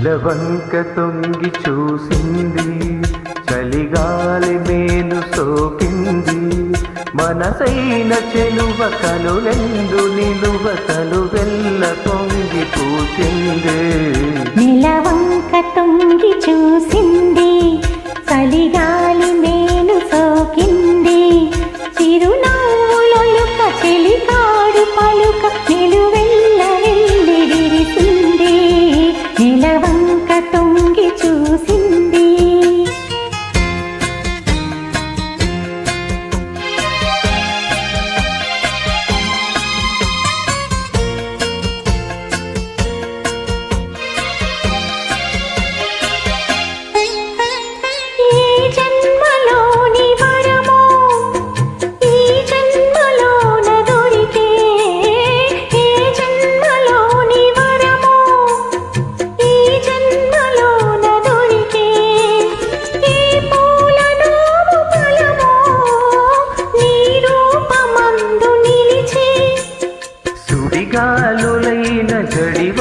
నెలవంక తొంగి చూసింది చలిగాలి మేలు సోకింది. మనసైన చెలువ కనులెందు నిలువ కలు వెల్ల పొంగి పూచిందే నిలవంక తొంగి చూసింది చలిగాలి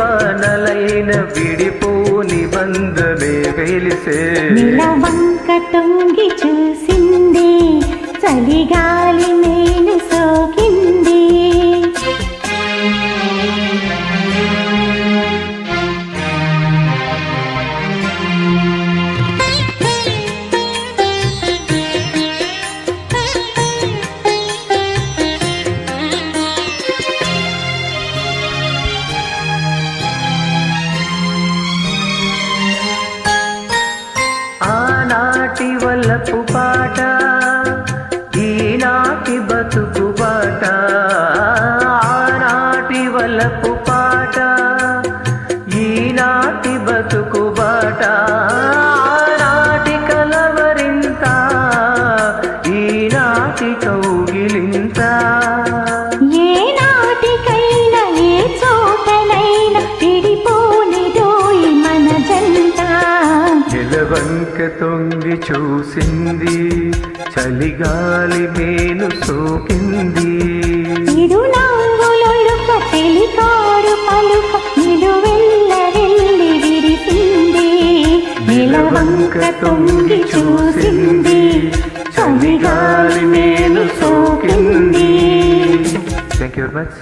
జడివానలైన విడిపోని బంధమే వెలిసే. వంక తొంగి చూసిందే చలిగాలి ఆనాటి పాట ఈనాటి బతుకు పాట ఆనాటి వలపు పాట ఈనాటి బతుకు బాట ఆనాటి కలవరింత ఈనాటి కౌగిలింతా. తొంగి చూసింది. చలిగాలి మేలు సోకింది. నిలవంక తొంగి చూసింది. చలిగాలి మేలు సోకింది. Thank you very much